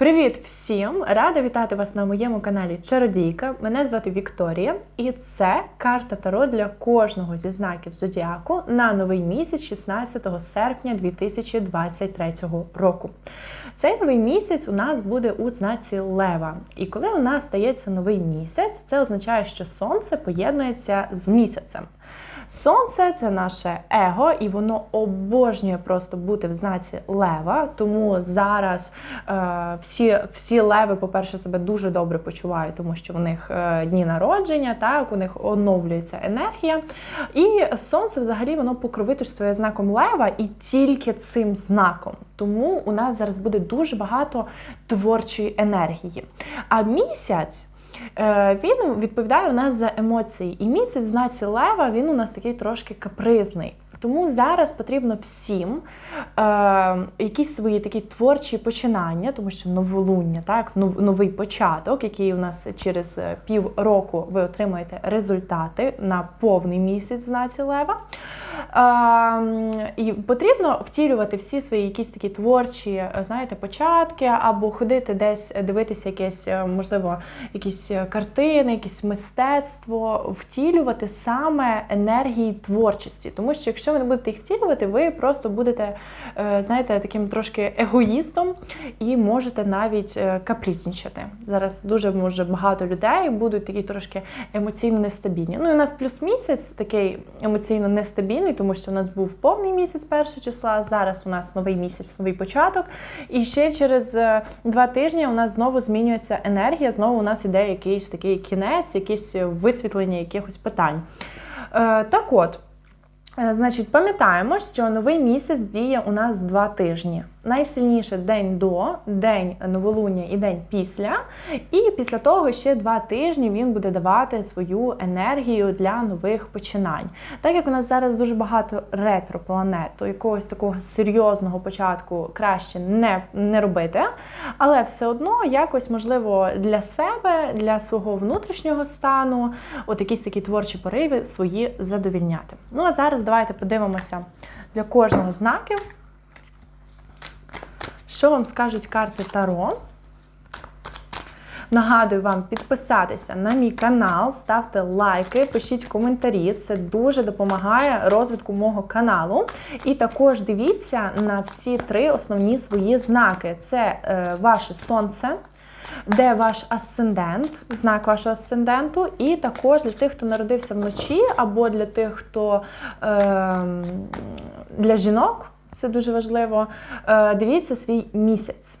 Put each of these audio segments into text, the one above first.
Привіт всім! Рада вітати вас на моєму каналі Чародійка. Мене звати Вікторія, і це карта Таро для кожного зі знаків зодіаку на новий місяць 16 серпня 2023 року. Цей новий місяць у нас буде у знаці Лева. І коли у нас стається новий місяць, це означає, що сонце поєднується з місяцем. Сонце це наше его, і воно обожнює просто бути в знаці лева. Тому зараз е, всі всі леви, по-перше, себе дуже добре почувають, тому що в них е, дні народження, так у них оновлюється енергія. І сонце взагалі воно покровительствує знаком лева і тільки цим знаком. Тому у нас зараз буде дуже багато творчої енергії. А місяць. Е, він відповідає у нас за емоції. І місяць знаці лева він у нас такий трошки капризний. Тому зараз потрібно всім е, якісь свої такі творчі починання, тому що новолуння, так, новий початок, який у нас через е, пів року ви отримаєте результати на повний місяць знаці лева. Е, і потрібно втілювати всі свої якісь такі творчі, е, знаєте, початки, або ходити десь дивитися якесь, е, можливо, якісь картини, якесь мистецтво, втілювати саме енергії творчості. Тому що якщо ви не будете їх втілювати, ви просто будете, знаєте, таким трошки егоїстом і можете навіть капризничати. Зараз дуже може багато людей будуть такі трошки емоційно нестабільні. Ну і у нас плюс місяць такий емоційно нестабільний повний, тому що у нас був повний місяць першого числа. Зараз у нас новий місяць, новий початок. І ще через е, два тижні у нас знову змінюється енергія. Знову у нас іде якийсь такий кінець, якесь висвітлення якихось питань. Е, так от. Е, значить, пам'ятаємо, що новий місяць діє у нас два тижні найсильніше день до, день новолуння і день після. І після того ще два тижні він буде давати свою енергію для нових починань. Так як у нас зараз дуже багато ретропланет, то якогось такого серйозного початку краще не, не робити. Але все одно якось можливо для себе, для свого внутрішнього стану, от якісь такі творчі пориви свої задовільняти. Ну а зараз давайте подивимося для кожного знаків. Що вам скажуть карти Таро? Нагадую вам підписатися на мій канал, ставте лайки, пишіть коментарі. Це дуже допомагає розвитку мого каналу. І також дивіться на всі три основні свої знаки: це е, ваше сонце. Де ваш асцендент, знак вашого асценденту, і також для тих, хто народився вночі, або для тих, хто е, для жінок, це дуже важливо. Е, дивіться свій місяць.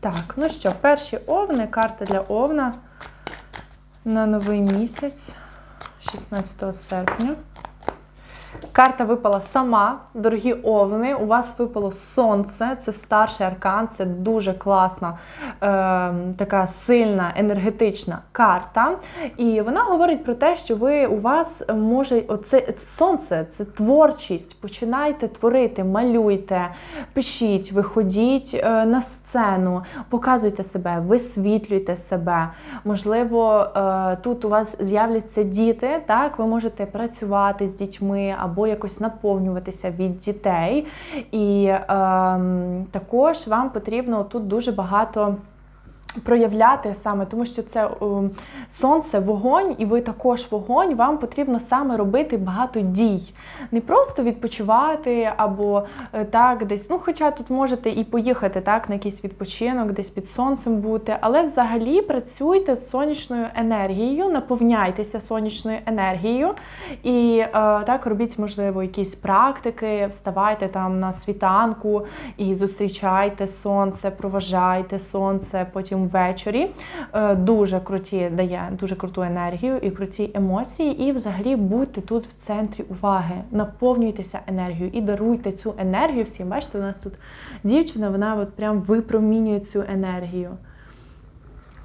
Так, ну що, перші овни, карта для овна на новий місяць, 16 серпня. Карта випала сама, дорогі овни. У вас випало сонце, це старший аркан, це дуже класна, е, така сильна, енергетична карта. І вона говорить про те, що ви у вас може оце сонце, це творчість. Починайте творити, малюйте, пишіть, виходіть е, на сцену, показуйте себе, висвітлюйте себе. Можливо, е, тут у вас з'являться діти, так, ви можете працювати з дітьми або якось наповнюватися від дітей. І е, також вам потрібно тут дуже багато проявляти саме, тому що це о, сонце, вогонь, і ви також вогонь, вам потрібно саме робити багато дій. Не просто відпочивати або е, так десь, ну хоча тут можете і поїхати так, на якийсь відпочинок, десь під сонцем бути, але взагалі працюйте з сонячною енергією, наповняйтеся сонячною енергією і е, так робіть, можливо, якісь практики, вставайте там на світанку і зустрічайте сонце, проважайте сонце, потім ввечері. Е, дуже круті дає дуже круту енергію і круті емоції. І взагалі будьте тут в центрі уваги, наповнюйтеся енергією і даруйте цю енергію всім. Бачите, у нас тут дівчина, вона от прям випромінює цю енергію.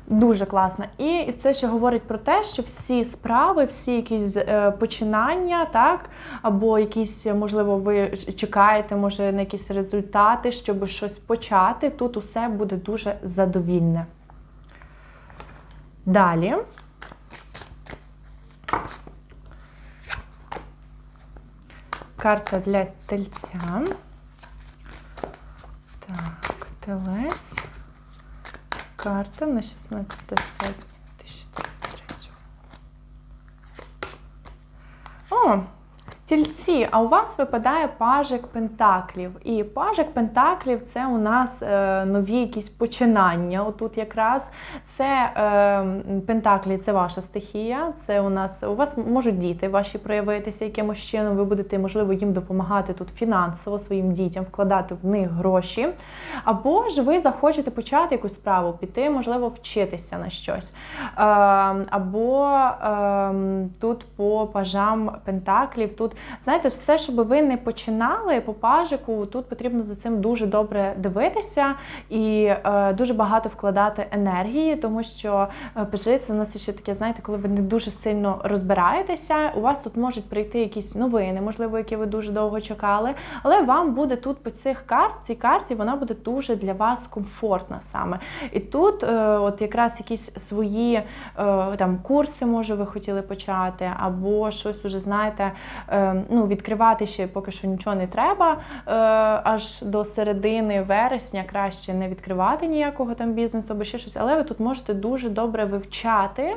Дуже класно. І це ще говорить про те, що всі справи, всі якісь е, починання, так, або якісь, можливо, ви чекаєте, може, на якісь результати, щоб щось почати. Тут усе буде дуже задовільне. Далі. Карта для тельця. Так, Телець. Карта на 16 серпня 2023. О, тільці, а у вас випадає пажик пентаклів. І пажик пентаклів це у нас е, нові якісь починання. Отут якраз це е, пентаклі, це ваша стихія. Це у нас у вас можуть діти ваші проявитися якимось чином. Ви будете, можливо, їм допомагати тут фінансово своїм дітям, вкладати в них гроші. Або ж ви захочете почати якусь справу, піти, можливо, вчитися на щось. Е, або е, тут по пажам пентаклів, тут знаєте, все, щоб ви не починали по пажику, тут потрібно за цим дуже добре дивитися і е, дуже багато вкладати енергії, тому що е, пажи це у нас ще таке, знаєте, коли ви не дуже сильно розбираєтеся, у вас тут можуть прийти якісь новини, можливо, які ви дуже довго чекали, але вам буде тут по цих карт, цій карті вона буде дуже для вас комфортна саме. І тут, е, от якраз якісь свої там курси, може, ви хотіли почати, або щось уже знаєте. Ну, відкривати ще поки що нічого не треба. Е, аж до середини вересня краще не відкривати ніякого там бізнесу або ще щось, але ви тут можете дуже добре вивчати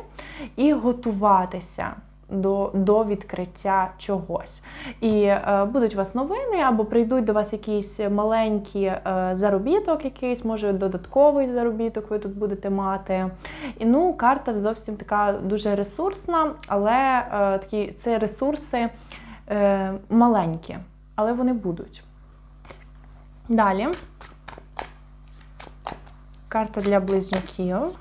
і готуватися. До до відкриття чогось. І е, будуть у вас новини, або прийдуть до вас якісь маленькі е, заробіток, якийсь, може додатковий заробіток ви тут будете мати. І ну, карта зовсім така дуже ресурсна, але е, такі це ресурси е, маленькі, але вони будуть. Далі карта для близнюків.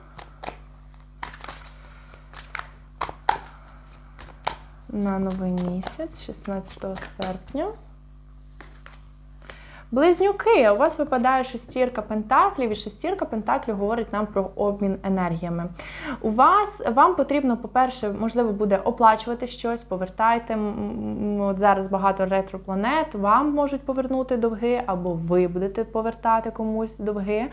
На новий місяць, 16 серпня. Близнюки, у вас випадає шестірка пентаклів, і шестірка пентаклів говорить нам про обмін енергіями. У вас вам потрібно, по-перше, можливо, буде оплачувати щось, повертайте. От зараз багато ретропланет, вам можуть повернути довги, або ви будете повертати комусь довги.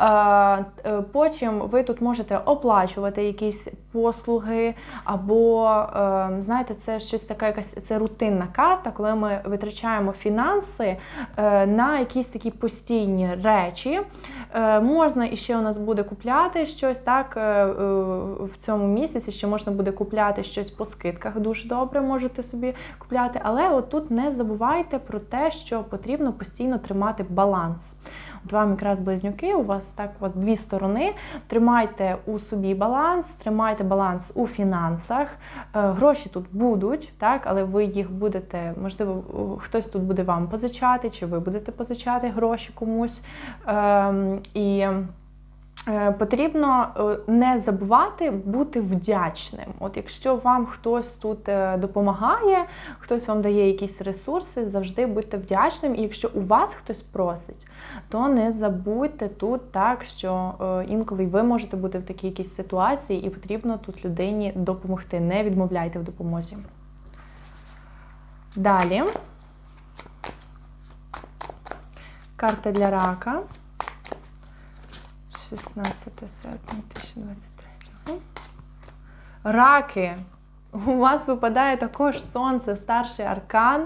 Е, потім ви тут можете оплачувати якісь послуги, або, е, знаєте, це щось така якась це рутинна карта, коли ми витрачаємо фінанси. На якісь такі постійні речі. Е, можна і ще у нас буде купляти щось так е, е, в цьому місяці. Ще можна буде купляти щось по скидках. Дуже добре можете собі купляти. Але отут не забувайте про те, що потрібно постійно тримати баланс. Вам якраз близнюки, у вас так у вас дві сторони. Тримайте у собі баланс, тримайте баланс у фінансах. Гроші тут будуть, так, але ви їх будете, можливо, хтось тут буде вам позичати, чи ви будете позичати гроші комусь. Ем, і Е, потрібно е, не забувати бути вдячним. От якщо вам хтось тут е, допомагає, хтось вам дає якісь ресурси, завжди будьте вдячним. І якщо у вас хтось просить, то не забудьте тут так, що інколи ви можете бути в такій якійсь ситуації, і потрібно тут людині допомогти. Не відмовляйте в допомозі. Далі. Карта для рака. 16 серпня 2023. Раки. У вас випадає також сонце, старший аркан.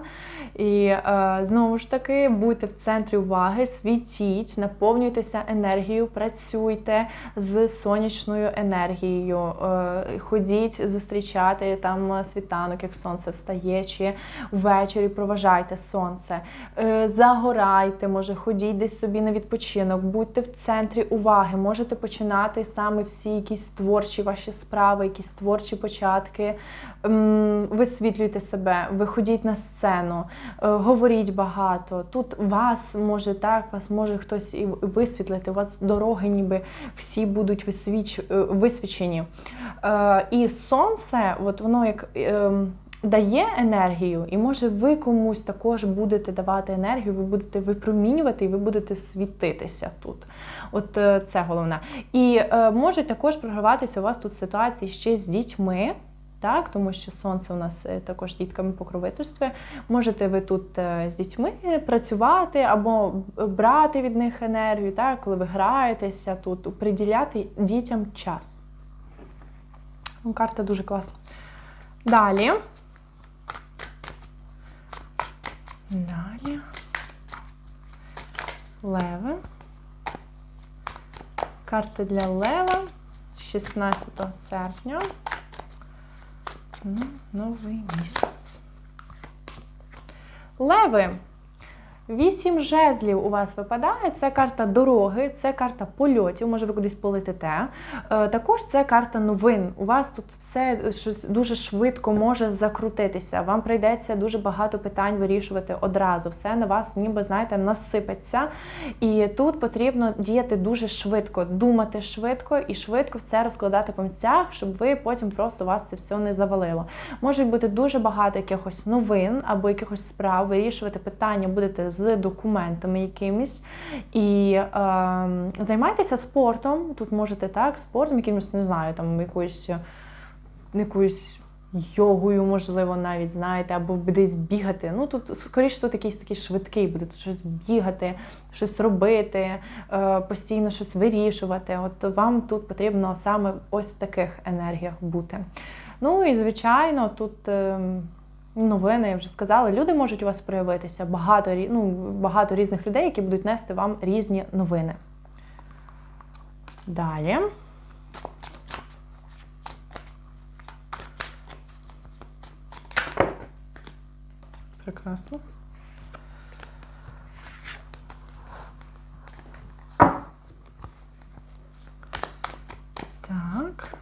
І е, знову ж таки, будьте в центрі уваги, світіть, наповнюйтеся енергією, працюйте з сонячною енергією. Е, ходіть зустрічати там світанок, як сонце встає, чи ввечері проважайте сонце. Е, загорайте, може, ходіть десь собі на відпочинок, будьте в центрі уваги, можете починати саме всі якісь творчі ваші справи, якісь творчі початки. Висвітлюйте себе, виходіть на сцену, е, говоріть багато. Тут вас може так, вас може хтось і висвітлити. У вас дороги, ніби всі будуть висвіч... Е, висвічені. Е, і сонце, от воно як. Ем, дає енергію, і може ви комусь також будете давати енергію, ви будете випромінювати і ви будете світитися тут. От це головне. І е, можуть також програватися у вас тут ситуації ще з дітьми так, тому що сонце у нас е, також дітками покровительстві. Можете ви тут е, з дітьми працювати або брати від них енергію, так, коли ви граєтеся тут, приділяти дітям час. Ну, Карта дуже класна. Далі. Далі. Леви. Карта для Лева 16 серпня. Ну, новий місяць. Леви. Вісім жезлів у вас випадає. Це карта дороги, це карта польотів, може ви кудись полетите. Е, Також це карта новин. У вас тут все дуже швидко може закрутитися. Вам прийдеться дуже багато питань вирішувати одразу. Все на вас, ніби знаєте, насипеться. І тут потрібно діяти дуже швидко, думати швидко і швидко все розкладати по місцях, щоб ви потім просто вас це все не завалило. Можуть бути дуже багато якихось новин або якихось справ. Вирішувати питання будете з документами якимись. І е, займайтеся спортом. Тут можете так, спортом, якимось, не знаю, там якоюсь якоюсь. Йогою, можливо, навіть знаєте, або десь бігати. Ну тут скоріше тут якийсь такий швидкий буде тут щось бігати, щось робити, е, постійно щось вирішувати. От вам тут потрібно саме ось в таких енергіях бути. Ну і звичайно, тут. е, Новини, я вже сказала, люди можуть у вас проявитися, багато, ну, багато різних людей, які будуть нести вам різні новини. Далі. Прекрасно. Так.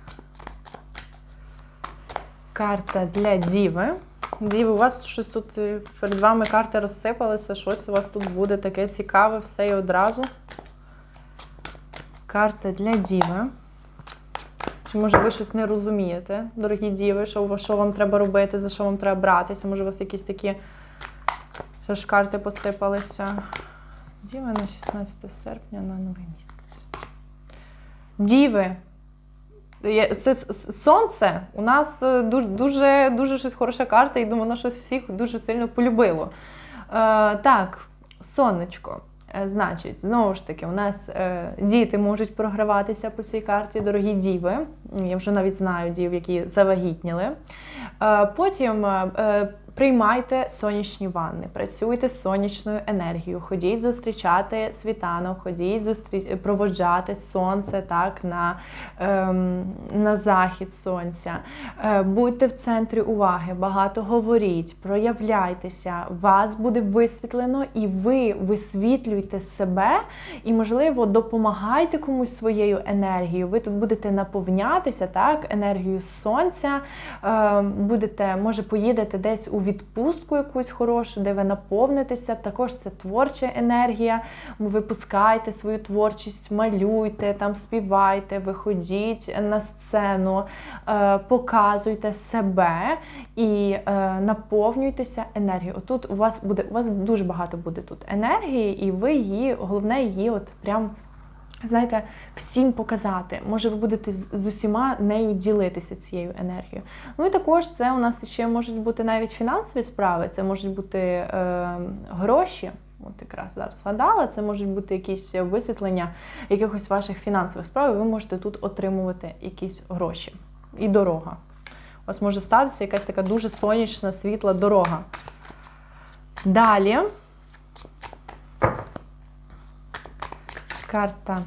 Карта для Діви. Діви, у вас щось тут е, перед вами карти розсипалися, щось у вас тут буде таке цікаве, все і одразу. Карта для Діви. Чи може ви щось не розумієте, дорогі діви, що, що вам треба робити, за що вам треба братися? Може, у вас якісь такі що ж карти посипалися. Діви на 16 серпня на новий місяць. Діви. Це сонце у нас е, дуже, дуже, дуже щось хороша карта, і думаю, воно щось всіх дуже сильно полюбило. Е, так, сонечко. Е, Значить, знову ж таки, у нас е, діти можуть програватися по цій карті, дорогі діви. Я вже навіть знаю дів, які завагітніли. Е, потім е, е, приймайте сонячні ванни, працюйте з сонячною енергією, ходіть зустрічати світанок, ходіть зустрі... проводжати сонце так, на, ем, на захід сонця. Е, будьте в центрі уваги, багато говоріть, проявляйтеся, вас буде висвітлено, і ви висвітлюйте себе і, можливо, допомагайте комусь своєю енергією. Ви тут будете наповнятися так, енергією сонця. Е, будете, може, поїдете десь у відпустку якусь хорошу, де ви наповнитеся. Також це творча енергія. Ви пускайте свою творчість, малюйте, там співайте, виходіть на сцену, е, показуйте себе і е, наповнюйтеся енергією. Отут у вас буде у вас дуже багато буде тут енергії, і ви її, головне, її от прям. Знаєте, всім показати. Може, ви будете з усіма нею ділитися цією енергією. Ну і також це у нас ще можуть бути навіть фінансові справи, це можуть бути е, гроші. От якраз зараз згадала, це можуть бути якісь висвітлення якихось ваших фінансових справ, і ви можете тут отримувати якісь гроші. І дорога. У вас може статися якась така дуже сонячна, світла дорога. Далі. Карта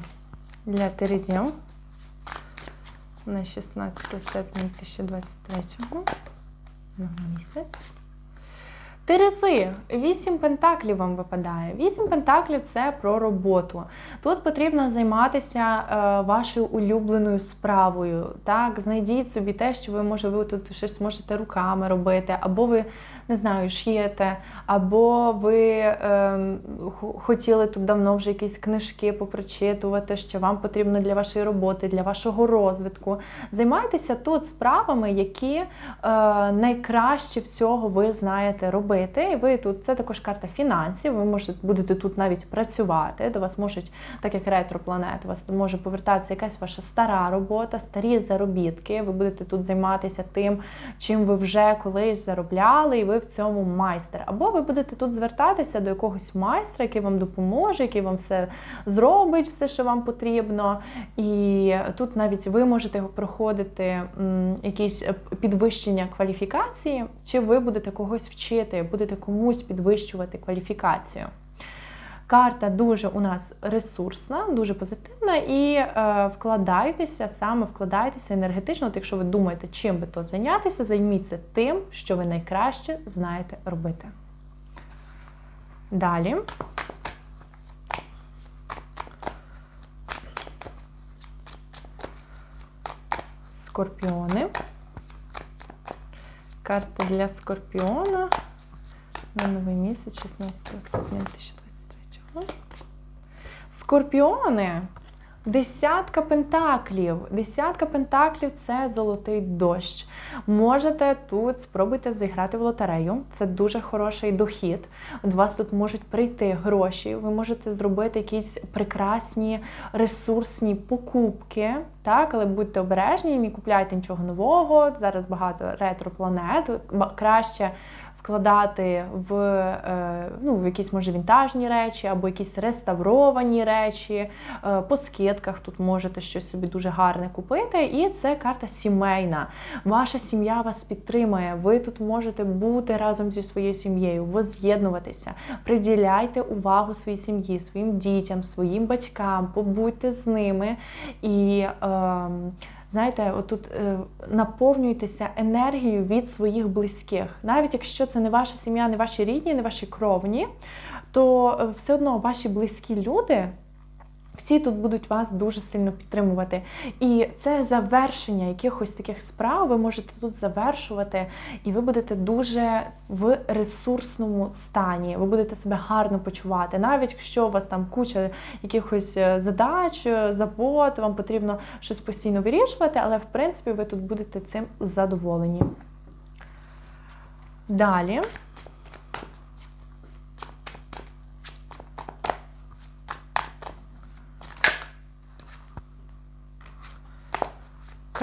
для Терезів на 16 серпня 2023 на місяць. Терези, вісім пентаклів вам випадає. Вісім пентаклів це про роботу. Тут потрібно займатися е, вашою улюбленою справою. Так, знайдіть собі те, що ви може, ви тут щось можете руками робити, або ви не знаю, шиєте, або ви е, хотіли тут давно вже якісь книжки попрочитувати, що вам потрібно для вашої роботи, для вашого розвитку. Займайтеся тут справами, які е, найкраще всього ви знаєте робити. І ви тут це також карта фінансів. Ви можете будете тут навіть працювати. До вас можуть, так як ретропланет, у вас може повертатися якась ваша стара робота, старі заробітки. Ви будете тут займатися тим, чим ви вже колись заробляли, і ви в цьому майстер. Або ви будете тут звертатися до якогось майстра, який вам допоможе, який вам все зробить, все, що вам потрібно. І тут навіть ви можете проходити якісь е, підвищення кваліфікації, чи ви будете когось вчити, будете комусь підвищувати кваліфікацію. Карта дуже у нас ресурсна, дуже позитивна, і е, вкладайтеся, саме вкладайтеся енергетично. От якщо ви думаєте, чим би то зайнятися, займіться тим, що ви найкраще знаєте робити. Далі. Скорпіони. Карта для скорпіона на новий місяць 16 серпня 2023 Скорпіони. Десятка пентаклів. Десятка пентаклів це золотий дощ. Можете тут спробуйте зіграти в лотерею. Це дуже хороший дохід. До вас тут можуть прийти гроші. Ви можете зробити якісь прекрасні ресурсні покупки. Так, але будьте обережні, не купляйте нічого нового. Зараз багато ретропланет. Краще вкладати в е, ну, в якісь може вінтажні речі або якісь реставровані речі. Е, по скидках тут можете щось собі дуже гарне купити. І це карта сімейна. Ваша сім'я вас підтримує. Ви тут можете бути разом зі своєю сім'єю, воз'єднуватися. Приділяйте увагу своїй сім'ї, своїм дітям, своїм батькам, побудьте з ними і. Е, знаєте, отут е, наповнюйтеся енергією від своїх близьких. Навіть якщо це не ваша сім'я, не ваші рідні, не ваші кровні, то е, все одно ваші близькі люди. Всі тут будуть вас дуже сильно підтримувати. І це завершення якихось таких справ ви можете тут завершувати, і ви будете дуже в ресурсному стані. Ви будете себе гарно почувати. Навіть якщо у вас там куча якихось е, задач, е, забот, вам потрібно щось постійно вирішувати, але в принципі ви тут будете цим задоволені. Далі.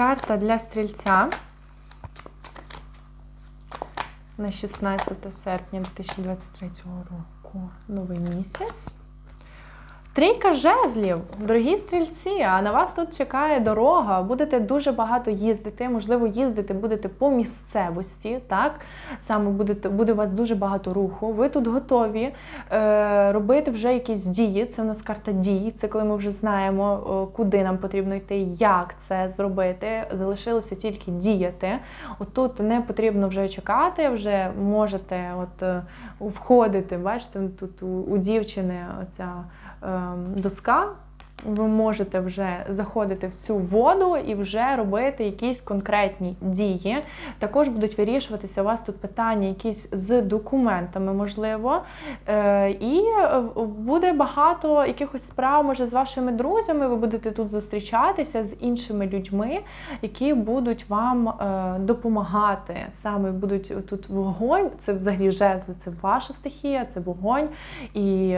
Карта для стрільця на 16 серпня 2023 року. Новий місяць. Трійка жезлів, дорогі стрільці, а на вас тут чекає дорога. Будете дуже багато їздити. Можливо, їздити будете по місцевості. так? Саме будете, буде у вас дуже багато руху. Ви тут готові е, робити вже якісь дії. Це в нас карта дій. Це коли ми вже знаємо, куди нам потрібно йти, як це зробити. Залишилося тільки діяти. Отут не потрібно вже чекати, вже можете от, е, входити. Бачите, тут у, у дівчини оця. Ем, доска ви можете вже заходити в цю воду і вже робити якісь конкретні дії. Також будуть вирішуватися у вас тут питання, якісь з документами, можливо. Е, і е, буде багато якихось справ, може, з вашими друзями. Ви будете тут зустрічатися з іншими людьми, які будуть вам е, допомагати. Саме будуть тут вогонь, це взагалі жезли, це ваша стихія, це вогонь. І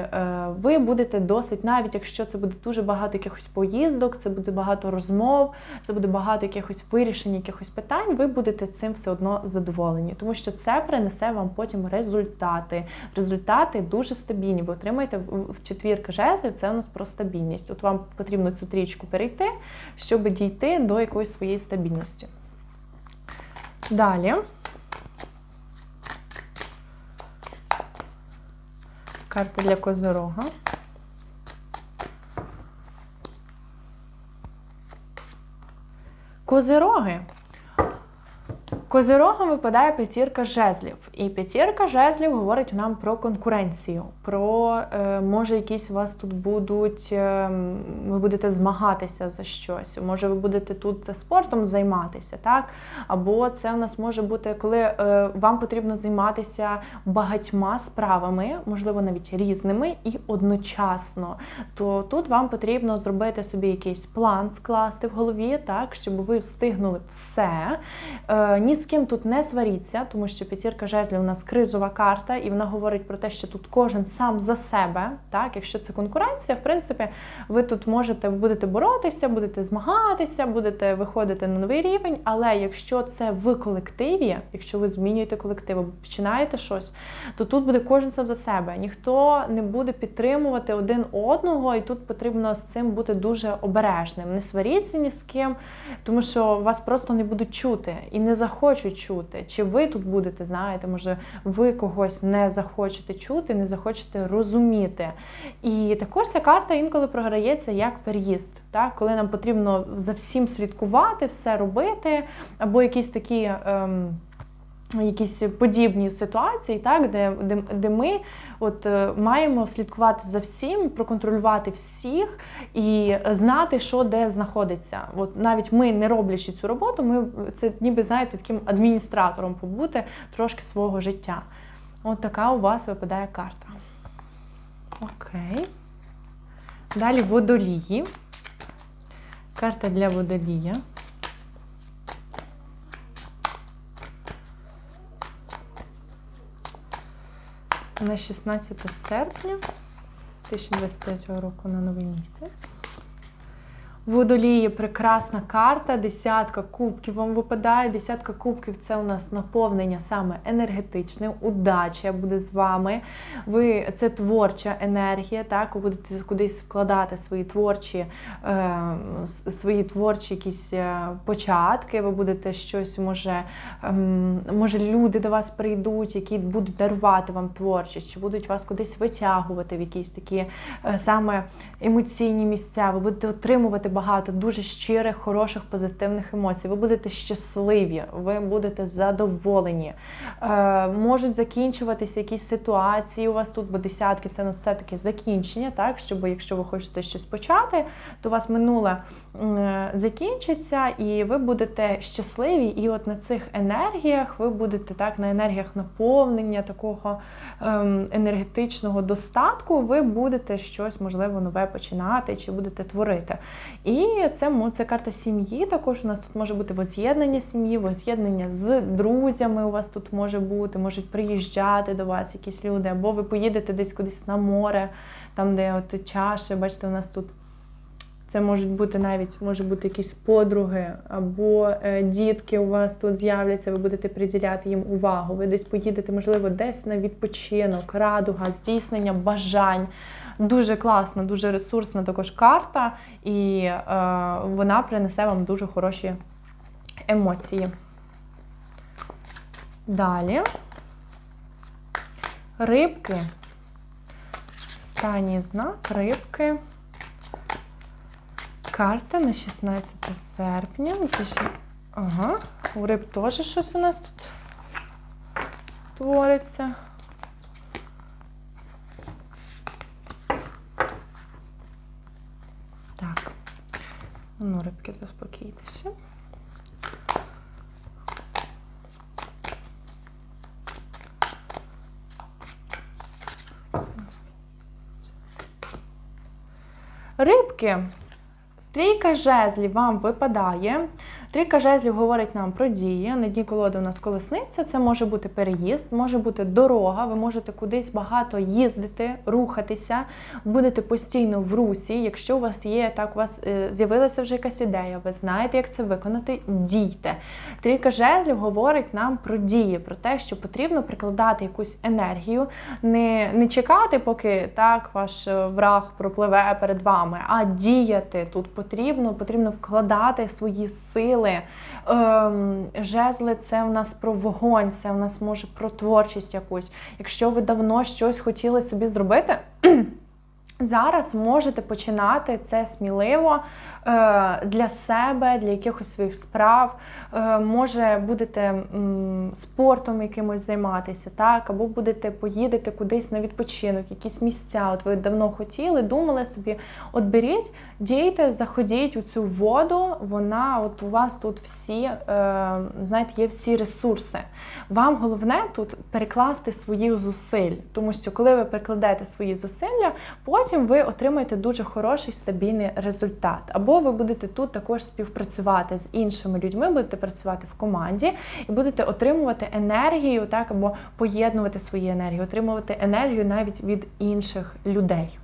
ви будете досить, навіть якщо це буде дуже багато багато якихось поїздок, це буде багато розмов, це буде багато якихось вирішень, якихось питань. Ви будете цим все одно задоволені, тому що це принесе вам потім результати. Результати дуже стабільні. Ви отримаєте в четвірка жезлів, це у нас про стабільність. От вам потрібно цю трічку перейти, щоб дійти до якоїсь своєї стабільності. Далі. Карта для козорога. Козироги. Козирогом випадає п'ятірка жезлів. І п'ятірка жезлів говорить нам про конкуренцію, про е, може якісь у вас тут будуть, е, ви будете змагатися за щось, може ви будете тут спортом займатися, так? Або це в нас може бути, коли е, вам потрібно займатися багатьма справами, можливо, навіть різними і одночасно. То тут вам потрібно зробити собі якийсь план, скласти в голові, так, щоб ви встигнули все. Ні з ким тут не сваріться, тому що п'ятірка жезлів у нас кризова карта, і вона говорить про те, що тут кожен сам за себе. Так, Якщо це конкуренція, в принципі, ви тут можете будете боротися, будете змагатися, будете виходити на новий рівень. Але якщо це в колективі, якщо ви змінюєте колектив, починаєте щось, то тут буде кожен сам за себе. Ніхто не буде підтримувати один одного, і тут потрібно з цим бути дуже обережним. Не сваріться ні з ким, тому що вас просто не будуть чути і не заходять захочуть чути. Чи ви тут будете, знаєте, може, ви когось не захочете чути, не захочете розуміти. І також ця карта інколи програється як переїзд, так? коли нам потрібно за всім слідкувати, все робити, або якісь такі. Ем, Якісь подібні ситуації, так, де де, де ми от е, маємо слідкувати за всім, проконтролювати всіх і знати, що де знаходиться. От навіть ми, не роблячи цю роботу, ми це ніби знаєте, таким адміністратором побути трошки свого життя. От така у вас випадає карта. Окей. Далі водолії. Карта для водолія. На 16 серпня 2023 року на новий місяць. Водолії прекрасна карта, десятка кубків вам випадає. Десятка кубків це у нас наповнення саме енергетичне, удача буде з вами. Ви Це творча енергія, так, ви будете кудись вкладати свої творчі е, свої творчі якісь е, початки, ви будете щось, може, е, може, люди до вас прийдуть, які будуть дарувати вам творчість, чи будуть вас кудись витягувати в якісь такі е, саме емоційні місця, ви будете отримувати багато дуже щирих, хороших, позитивних емоцій. Ви будете щасливі, ви будете задоволені. Е, Можуть закінчуватися якісь ситуації у вас тут, бо десятки це все-таки закінчення, так, щоб якщо ви хочете щось почати, то у вас минуле е, закінчиться, і ви будете щасливі. І от на цих енергіях ви будете так, на енергіях наповнення, такого ем, енергетичного достатку, ви будете щось можливо нове починати чи будете творити. І це це карта сім'ї. Також у нас тут може бути воз'єднання сім'ї, воз'єднання з друзями. У вас тут може бути, можуть приїжджати до вас якісь люди, або ви поїдете десь кудись на море, там, де от чаші, бачите, у нас тут. Це можуть бути навіть може бути якісь подруги, або е, дітки у вас тут з'являться, ви будете приділяти їм увагу. Ви десь поїдете, можливо, десь на відпочинок, радуга, здійснення бажань. Дуже класна, дуже ресурсна також карта, і е, вона принесе вам дуже хороші емоції. Далі рибки. Останній знак рибки. Карта на 16 серпня. Ага, у риб теж щось у нас тут твориться. Так, Ну, рибки, заспокійтеся. Рибки, трійка жезлів вам випадає. Трійка жезлів говорить нам про дії. На дні колоди у нас колесниця, це може бути переїзд, може бути дорога, ви можете кудись багато їздити, рухатися, будете постійно в русі. Якщо у вас є так, у вас е, з'явилася вже якась ідея, ви знаєте, як це виконати, дійте. Трійка жезлів говорить нам про дії, про те, що потрібно прикладати якусь енергію, не не чекати, поки так ваш е, враг пропливе перед вами, а діяти тут потрібно, потрібно вкладати свої сили сили. Ем, жезли це в нас про вогонь, це в нас може про творчість якусь. Якщо ви давно щось хотіли собі зробити. Зараз можете починати це сміливо е, для себе, для якихось своїх справ. Е, може, будете спортом якимось займатися, так, або будете поїдете кудись на відпочинок, якісь місця. От ви давно хотіли, думали собі, от беріть, дійте, заходіть у цю воду. Вона, от у вас тут всі, е, знаєте, є всі ресурси. Вам головне тут перекласти свої зусиль, тому що коли ви перекладаєте свої зусилля, потім потім ви отримаєте дуже хороший стабільний результат. Або ви будете тут також співпрацювати з іншими людьми, будете працювати в команді і будете отримувати енергію, так, або поєднувати свої енергії, отримувати енергію навіть від інших людей.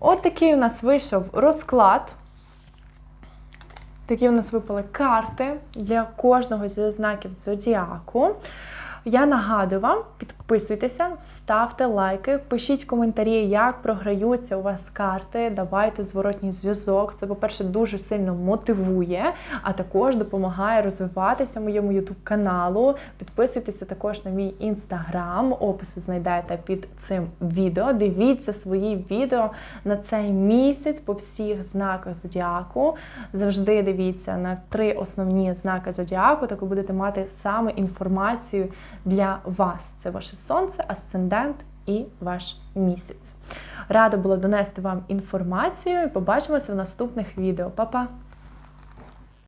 От такий у нас вийшов розклад. Такі у нас випали карти для кожного зі знаків зодіаку. Я нагадую вам, підписуйтеся, ставте лайки, пишіть коментарі, як програються у вас карти. Давайте зворотній зв'язок. Це, по-перше, дуже сильно мотивує, а також допомагає розвиватися моєму youtube каналу. Підписуйтеся також на мій інстаграм. Опис ви знайдете під цим відео. Дивіться свої відео на цей місяць по всіх знаках зодіаку. Завжди дивіться на три основні знаки зодіаку, так ви будете мати саме інформацію для вас. Це ваше сонце, асцендент і ваш місяць. Рада була донести вам інформацію і побачимося в наступних відео. Па-па!